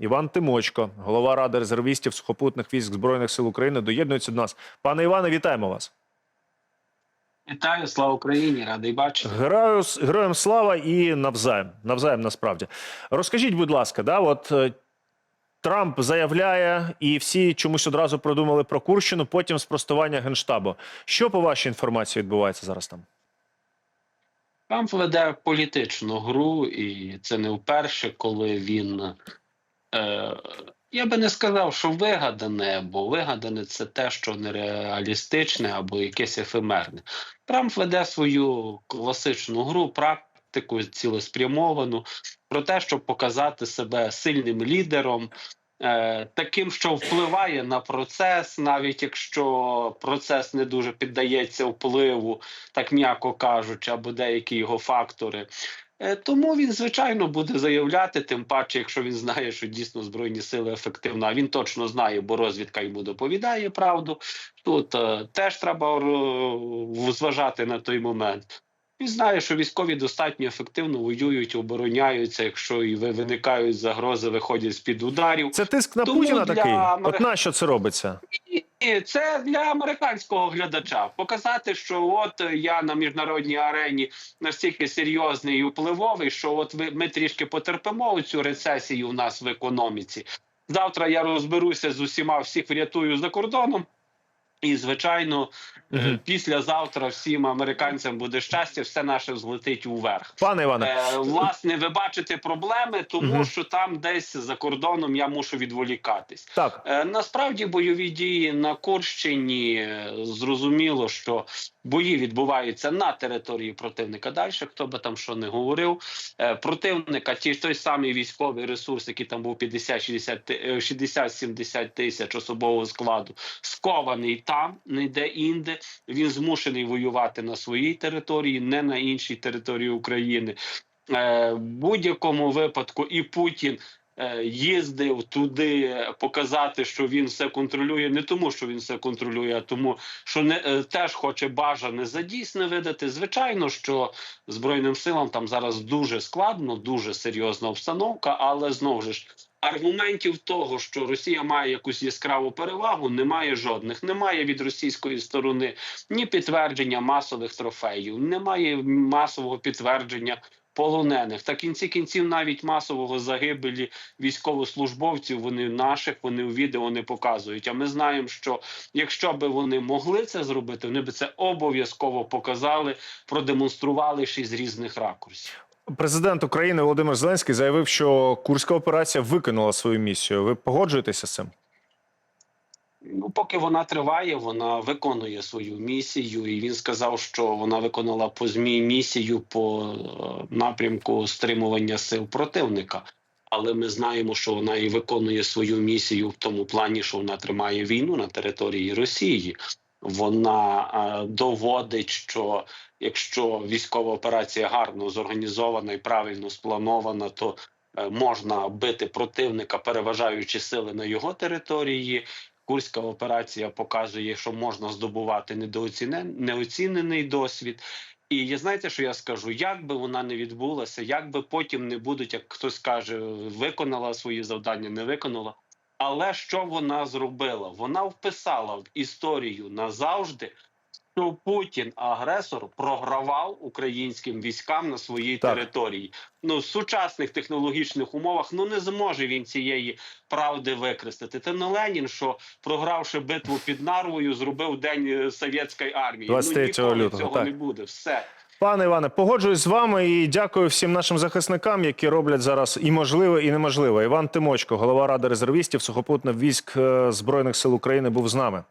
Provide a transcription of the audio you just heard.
Іван Тимочко, голова ради резервістів сухопутних військ збройних сил України, доєднується до нас. Пане Іване, вітаємо вас. Вітаю, слава Україні, радий бачити. Герою, героям слава і навзаєм. Навзаєм насправді. Розкажіть, будь ласка, да, от е, Трамп заявляє, і всі чомусь одразу продумали про Курщину, потім спростування генштабу. Що по вашій інформації відбувається зараз там? Трамп веде політичну гру, і це не вперше, коли він. Е, я би не сказав, що вигадане, бо вигадане це те, що нереалістичне або якесь ефемерне. Трамп веде свою класичну гру, практику цілеспрямовану про те, щоб показати себе сильним лідером, е, таким, що впливає на процес, навіть якщо процес не дуже піддається впливу, так м'яко кажучи, або деякі його фактори. Е, Тому він, звичайно, буде заявляти, тим паче, якщо він знає, що дійсно збройні сили ефективно. А він точно знає, бо розвідка йому доповідає правду. Тут е, теж треба е, зважати на той момент. Він знає, що військові достатньо ефективно воюють, обороняються. Якщо і виникають загрози, виходять з під ударів. Це тиск на Тому Путіна для такий? От на що це робиться? Це для американського глядача показати, що от я на міжнародній арені настільки серйозний і впливовий, що от ви ми трішки потерпимо цю рецесію у нас в економіці. Завтра я розберуся з усіма, всіх врятую за кордоном. І, звичайно, е, Мгм. післязавтра всім американцям буде щастя, все наше злетить уверх. Пане Іване, Е, власне, ви бачите проблеми, тому Мгм. що там десь за кордоном я мушу відволікатись. так. Е, Насправді бойові дії на Курщині е, зрозуміло, що бої відбуваються на території противника. Далі хто би там що не говорив, Е, противника, ті той самий військовий ресурс, який там був 50-60 ти- е, 60-70 тисяч особового складу, скований там, не де інде. Він змушений воювати на своїй території, не на іншій території України. Е, В будь-якому випадку і Путін їздив туди е, показати, що він все контролює, не тому, що він все контролює, а тому, що не е, теж хоче бажане за дійсне видати. Звичайно, що збройним силам там зараз дуже складно, дуже серйозна обстановка, але знову ж. Аргументів того, що Росія має якусь яскраву перевагу, немає жодних. Немає від російської сторони ні підтвердження масових трофеїв, немає масового підтвердження полонених. Та кінці кінців навіть масового загибелі військовослужбовців вони наших, вони у відео не показують. А ми знаємо, що якщо би вони могли це зробити, вони би це обов'язково показали, продемонстрували ще з різних ракурсів. Президент України Володимир Зеленський заявив, що курська операція виконала свою місію. Ви погоджуєтеся з цим? Ну, поки вона триває, вона виконує свою місію, і він сказав, що вона виконала по змі місію по е, напрямку стримування сил противника. Але ми знаємо, що вона і виконує свою місію в тому плані, що вона тримає війну на території Росії. Вона е, доводить, що якщо військова операція гарно зорганізована і правильно спланована, то е, можна бити противника, переважаючи сили на його території. Курська операція показує, що можна здобувати недооцінений досвід. І я знаєте, що я скажу? Як би вона не відбулася, як би потім не будуть, як хтось каже, виконала свої завдання, не виконала. Але що вона зробила? Вона вписала в історію назавжди, що Путін, агресор, програвав українським військам на своїй Так. території. Ну, в сучасних технологічних умовах ну не зможе він цієї правди використати. Це не Ленін, що програвши битву під Нарвою, зробив день е, совєтської армії. 23 ну, ніколи лютого, цього так. не буде. Все. Пане Іване, погоджуюсь з вами і дякую всім нашим захисникам, які роблять зараз і можливе, і неможливе. Іван Тимочко, голова ради резервістів сухопутних військ е, збройних сил України, був з нами.